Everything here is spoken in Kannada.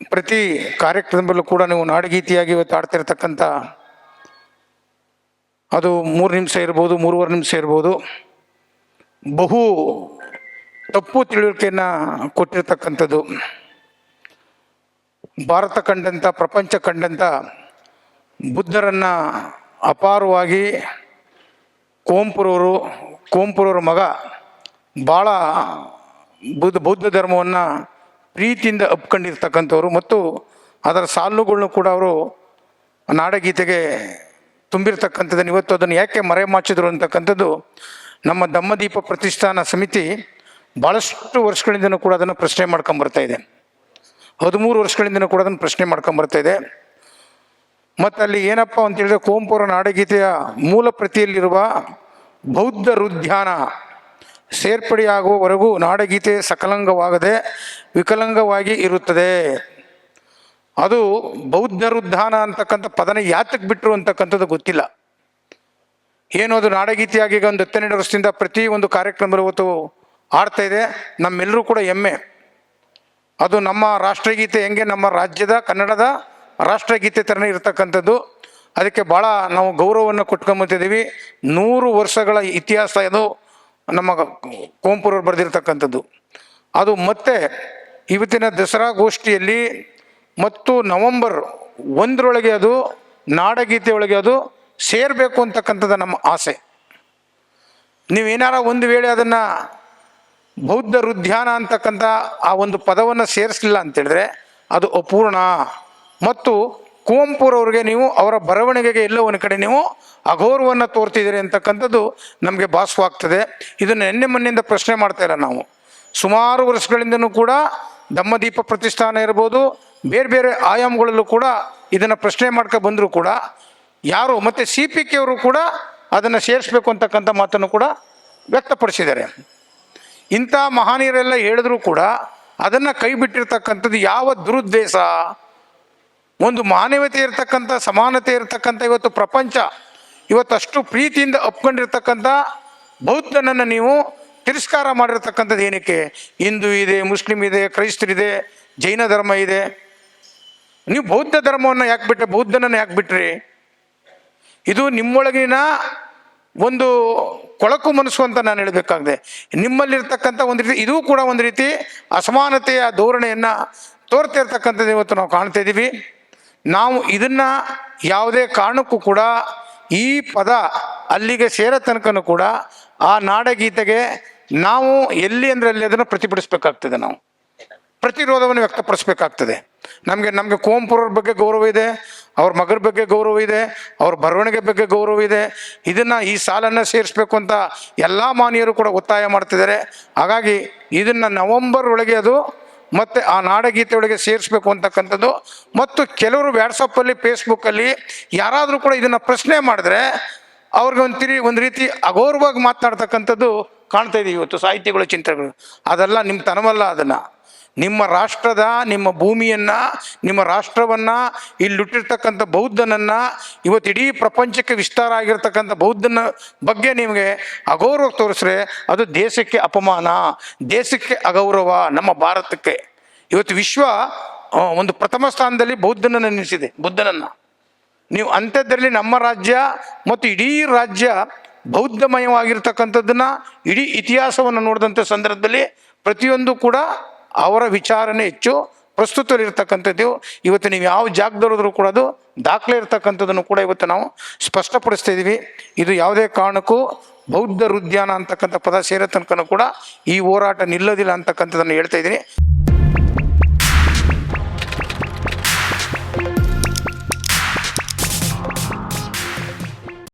ಪ್ರತಿ ಕಾರ್ಯಕ್ರಮದಲ್ಲೂ ಕೂಡ ನೀವು ನಾಡಗೀತಿಯಾಗಿ ಇವತ್ತು ಆಡ್ತಿರ್ತಕ್ಕಂಥ ಅದು ಮೂರು ನಿಮಿಷ ಇರ್ಬೋದು, ಮೂರುವರೆ ನಿಮಿಷ ಇರ್ಬೋದು, ಬಹು ತಪ್ಪು ತಿಳುವಳಿಕೆಯನ್ನು ಕೊಟ್ಟಿರ್ತಕ್ಕಂಥದ್ದು. ಭಾರತ ಕಂಡಂಥ, ಪ್ರಪಂಚ ಕಂಡಂಥ ಬುದ್ಧರನ್ನು ಅಪಾರವಾಗಿ ಕೋಂಪುರವರು, ಕೋಂಪುರವ್ರ ಮಗ ಭಾಳ ಬುದ್ಧ, ಬೌದ್ಧ ಧರ್ಮವನ್ನು ಪ್ರೀತಿಯಿಂದ ಅಪ್ಕೊಂಡಿರ್ತಕ್ಕಂಥವ್ರು ಮತ್ತು ಅದರ ಸಾಲುಗಳನ್ನು ಕೂಡ ಅವರು ನಾಡಗೀತೆಗೆ ತುಂಬಿರ್ತಕ್ಕಂಥದ್ದನ್ನು ಇವತ್ತು ಅದನ್ನು ಯಾಕೆ ಮರೆಮಾಚಿದ್ರು ಅಂತಕ್ಕಂಥದ್ದು ನಮ್ಮ ದಮ್ಮದೀಪ ಪ್ರತಿಷ್ಠಾನ ಸಮಿತಿ ಭಾಳಷ್ಟು ವರ್ಷಗಳಿಂದನೂ ಕೂಡ ಅದನ್ನು ಪ್ರಶ್ನೆ ಮಾಡ್ಕೊಂಬರ್ತಾ ಇದೆ. ಹದಿಮೂರು ವರ್ಷಗಳಿಂದನೂ ಕೂಡ ಅದನ್ನು ಪ್ರಶ್ನೆ ಮಾಡ್ಕೊಂಬರ್ತಾ ಇದೆ. ಮತ್ತು ಅಲ್ಲಿ ಏನಪ್ಪ ಅಂತ ಹೇಳಿದ್ರೆ ಕುವೆಂಪುರ ನಾಡಗೀತೆಯ ಮೂಲ ಪ್ರತಿಯಲ್ಲಿರುವ ಬೌದ್ಧ ರುದ್ಯಾನ ಸೇರ್ಪಡೆಯಾಗುವವರೆಗೂ ನಾಡಗೀತೆ ಸಕಲಂಗವಾಗದೆ ವಿಕಲಂಗವಾಗಿ ಇರುತ್ತದೆ. ಅದು ಬೌದ್ಧರುದ್ಧಾನ ಅಂತಕ್ಕಂಥ ಪದನ ಯಾತಕ್ಕೆ ಬಿಟ್ಟರು ಅಂತಕ್ಕಂಥದ್ದು ಗೊತ್ತಿಲ್ಲ. ಏನು ಅದು ನಾಡಗೀತೆಯಾಗಿ ಈಗ ಒಂದು ಹತ್ತೆರಡು ವರ್ಷದಿಂದ ಪ್ರತಿ ಒಂದು ಕಾರ್ಯಕ್ರಮ ಇವತ್ತು ಆಡ್ತಾ ಇದೆ. ನಮ್ಮೆಲ್ಲರೂ ಕೂಡ ಹೆಮ್ಮೆ. ಅದು ನಮ್ಮ ರಾಷ್ಟ್ರಗೀತೆ ಹೆಂಗೆ ನಮ್ಮ ರಾಜ್ಯದ, ಕನ್ನಡದ ರಾಷ್ಟ್ರಗೀತೆ ಥರನೇ ಇರತಕ್ಕಂಥದ್ದು. ಅದಕ್ಕೆ ಭಾಳ ನಾವು ಗೌರವವನ್ನು ಕೊಟ್ಕೊಂಬತ್ತಿದ್ದೀವಿ ನೂರು ವರ್ಷಗಳ ಇತಿಹಾಸ ಅದು ನಮ್ಮ ಕೋಂಪುರವ್ರು ಬರೆದಿರ್ತಕ್ಕಂಥದ್ದು. ಅದು ಮತ್ತೆ ಇವತ್ತಿನ ದಸರಾ ಗೋಷ್ಠಿಯಲ್ಲಿ ಮತ್ತು ನವಂಬರ್ ಒಂದರೊಳಗೆ ಅದು ನಾಡಗೀತೆ ಒಳಗೆ ಅದು ಸೇರಬೇಕು ಅಂತಕ್ಕಂಥದ್ದು ನಮ್ಮ ಆಸೆ. ನೀವೇನಾರ ಒಂದು ವೇಳೆ ಅದನ್ನು ಬೌದ್ಧ ರುದ್ಯಾನ ಅಂತಕ್ಕಂಥ ಆ ಒಂದು ಪದವನ್ನು ಸೇರಿಸಲಿಲ್ಲ ಅಂತೇಳಿದ್ರೆ ಅದು ಅಪೂರ್ಣ. ಮತ್ತು ಕುವೆಂಪುರವ್ರಿಗೆ ನೀವು ಅವರ ಬರವಣಿಗೆಗೆ ಎಲ್ಲೋ ಒಂದು ಕಡೆ ನೀವು ಅಗೌರವವನ್ನು ತೋರ್ತಿದ್ದೀರಿ ಅಂತಕ್ಕಂಥದ್ದು ನಮಗೆ ಭಾಸವಾಗ್ತದೆ. ಇದನ್ನು ನಿನ್ನೆ ಮೊನ್ನೆಯಿಂದ ಪ್ರಶ್ನೆ ಮಾಡ್ತಾ ಇಲ್ಲ ನಾವು. ಸುಮಾರು ವರ್ಷಗಳಿಂದನೂ ಕೂಡ ದಮ್ಮದೀಪ ಪ್ರತಿಷ್ಠಾನ ಇರ್ಬೋದು, ಬೇರೆ ಬೇರೆ ಆಯಾಮಗಳಲ್ಲೂ ಕೂಡ ಇದನ್ನು ಪ್ರಶ್ನೆ ಮಾಡ್ಕೊ ಬಂದರೂ ಕೂಡ, ಯಾರು ಮತ್ತು ಸಿ ಪಿ ಕೆ ಅವರು ಕೂಡ ಅದನ್ನು ಸೇರಿಸ್ಬೇಕು ಅಂತಕ್ಕಂಥ ಮಾತನ್ನು ಕೂಡ ವ್ಯಕ್ತಪಡಿಸಿದ್ದಾರೆ. ಇಂಥ ಮಹಾನೀಯರೆಲ್ಲ ಹೇಳಿದ್ರು ಕೂಡ ಅದನ್ನು ಕೈ ಬಿಟ್ಟಿರ್ತಕ್ಕಂಥದ್ದು ಯಾವ ದುರುದ್ದೇಶ? ಒಂದು ಮಾನವೀಯತೆ ಇರತಕ್ಕಂಥ, ಸಮಾನತೆ ಇರತಕ್ಕಂಥ ಇವತ್ತು ಪ್ರಪಂಚ ಇವತ್ತು ಅಷ್ಟು ಪ್ರೀತಿಯಿಂದ ಅಪ್ಕೊಂಡಿರ್ತಕ್ಕಂಥ ಬೌದ್ಧನನ್ನು ನೀವು ತಿರಸ್ಕಾರ ಮಾಡಿರ್ತಕ್ಕಂಥದ್ದು ಏನಕ್ಕೆ? ಹಿಂದೂ ಇದೆ, ಮುಸ್ಲಿಂ ಇದೆ, ಕ್ರೈಸ್ತರಿದೆ, ಜೈನ ಧರ್ಮ ಇದೆ. ನೀವು ಬೌದ್ಧ ಧರ್ಮವನ್ನು ಯಾಕೆ ಬಿಟ್ಟರೆ ಬೌದ್ಧನನ್ನು ಯಾಕೆ ಬಿಟ್ರಿ? ಇದು ನಿಮ್ಮೊಳಗಿನ ಒಂದು ಕೊಳಕು ಮನಸ್ಸು ಅಂತ ನಾನು ಹೇಳಬೇಕಾಗಿದೆ. ನಿಮ್ಮಲ್ಲಿರ್ತಕ್ಕಂಥ ಒಂದು ರೀತಿ, ಇದೂ ಕೂಡ ಒಂದು ರೀತಿ ಅಸಮಾನತೆಯ ಧೋರಣೆಯನ್ನು ತೋರ್ತಾ ಇರ್ತಕ್ಕಂಥದ್ದು ಇವತ್ತು ನಾವು ಕಾಣ್ತಾ ಇದ್ದೀವಿ. ನಾವು ಇದನ್ನು ಯಾವುದೇ ಕಾರಣಕ್ಕೂ ಕೂಡ ಈ ಪದ ಅಲ್ಲಿಗೆ ಸೇರೋ ತನಕನೂ ಕೂಡ ಆ ನಾಡಗೀತೆಗೆ ನಾವು ಎಲ್ಲಿ ಅಂದರೆ ಅಲ್ಲಿ ಅದನ್ನು ಪ್ರತಿಭಟಿಸ್ಬೇಕಾಗ್ತದೆ ನಾವು. ಪ್ರತಿರೋಧವನ್ನು ವ್ಯಕ್ತಪಡಿಸ್ಬೇಕಾಗ್ತದೆ. ನಮಗೆ ನಮಗೆ ಕುವೆಂಪುರವ್ರ ಬಗ್ಗೆ ಗೌರವ ಇದೆ, ಅವ್ರ ಮಗರ ಬಗ್ಗೆ ಗೌರವ ಇದೆ, ಅವ್ರ ಬರವಣಿಗೆ ಬಗ್ಗೆ ಗೌರವ ಇದೆ. ಇದನ್ನು ಈ ಸಾಲನ್ನು ಸೇರಿಸ್ಬೇಕು ಅಂತ ಎಲ್ಲ ಮಾನ್ಯರು ಕೂಡ ಒತ್ತಾಯ ಮಾಡ್ತಿದ್ದಾರೆ. ಹಾಗಾಗಿ ಇದನ್ನು ನವಂಬರ್ ಒಳಗೆ ಅದು ಮತ್ತು ಆ ನಾಡಗೀತೆ ಒಳಗೆ ಸೇರಿಸ್ಬೇಕು ಅಂತಕ್ಕಂಥದ್ದು. ಮತ್ತು ಕೆಲವರು ವ್ಯಾಟ್ಸಪ್ಪಲ್ಲಿ ಫೇಸ್ಬುಕ್ಕಲ್ಲಿ ಯಾರಾದರೂ ಕೂಡ ಇದನ್ನು ಪ್ರಶ್ನೆ ಮಾಡಿದ್ರೆ ಅವ್ರಿಗೆ ಒಂದು ತಿರಿ, ಒಂದು ರೀತಿ ಅಗೌರವಾಗಿ ಮಾತಾಡ್ತಕ್ಕಂಥದ್ದು ಕಾಣ್ತಾ ಇದೆ ಇವತ್ತು, ಸಾಹಿತ್ಯಗಳು ಚಿಂತನೆಗಳು ಅದೆಲ್ಲ ನಿಮ್ಮ ತನವಲ್ಲ ಅದನ್ನು. ನಿಮ್ಮ ರಾಷ್ಟ್ರದ, ನಿಮ್ಮ ಭೂಮಿಯನ್ನು, ನಿಮ್ಮ ರಾಷ್ಟ್ರವನ್ನು, ಇಲ್ಲಿ ಹುಟ್ಟಿರ್ತಕ್ಕಂಥ ಬೌದ್ಧನನ್ನು, ಇವತ್ತು ಇಡೀ ಪ್ರಪಂಚಕ್ಕೆ ವಿಸ್ತಾರ ಆಗಿರ್ತಕ್ಕಂಥ ಬೌದ್ಧನ ಬಗ್ಗೆ ನಿಮಗೆ ಅಗೌರವ ತೋರಿಸ್ರೆ ಅದು ದೇಶಕ್ಕೆ ಅಪಮಾನ, ದೇಶಕ್ಕೆ ಅಗೌರವ, ನಮ್ಮ ಭಾರತಕ್ಕೆ. ಇವತ್ತು ವಿಶ್ವ ಒಂದು ಪ್ರಥಮ ಸ್ಥಾನದಲ್ಲಿ ಬೌದ್ಧನನ್ನು ನಿಲ್ಲಿಸಿದೆ ಬುದ್ಧನನ್ನು. ನೀವು ಅಂಥದ್ರಲ್ಲಿ ನಮ್ಮ ರಾಜ್ಯ ಮತ್ತು ಇಡೀ ರಾಜ್ಯ ಬೌದ್ಧಮಯವಾಗಿರ್ತಕ್ಕಂಥದ್ದನ್ನು, ಇಡೀ ಇತಿಹಾಸವನ್ನು ನೋಡಿದಂಥ ಸಂದರ್ಭದಲ್ಲಿ ಪ್ರತಿಯೊಂದು ಕೂಡ ಅವರ ವಿಚಾರನೆ ಹೆಚ್ಚು. ಪ್ರಸ್ತುತದಲ್ಲಿರ್ತಕ್ಕಂಥದ್ದು, ಇವತ್ತು ನೀವು ಯಾವ ಜಾಗದಲ್ಲಿದ್ರು ಕೂಡ ಅದು ದಾಖಲೆ ಇರ್ತಕ್ಕಂಥದ್ದನ್ನು ಕೂಡ ಇವತ್ತು ನಾವು ಸ್ಪಷ್ಟಪಡಿಸ್ತಾ ಇದ್ದೀವಿ. ಇದು ಯಾವುದೇ ಕಾರಣಕ್ಕೂ ಬೌದ್ಧ ಹೃದ್ಯಾನ ಅಂತಕ್ಕಂಥ ಪದ ಸೇರೋ ತನಕನೂ ಕೂಡ ಈ ಹೋರಾಟ ನಿಲ್ಲೋದಿಲ್ಲ ಅಂತಕ್ಕಂಥದ್ದನ್ನು ಹೇಳ್ತಾ ಇದ್ದೀನಿ.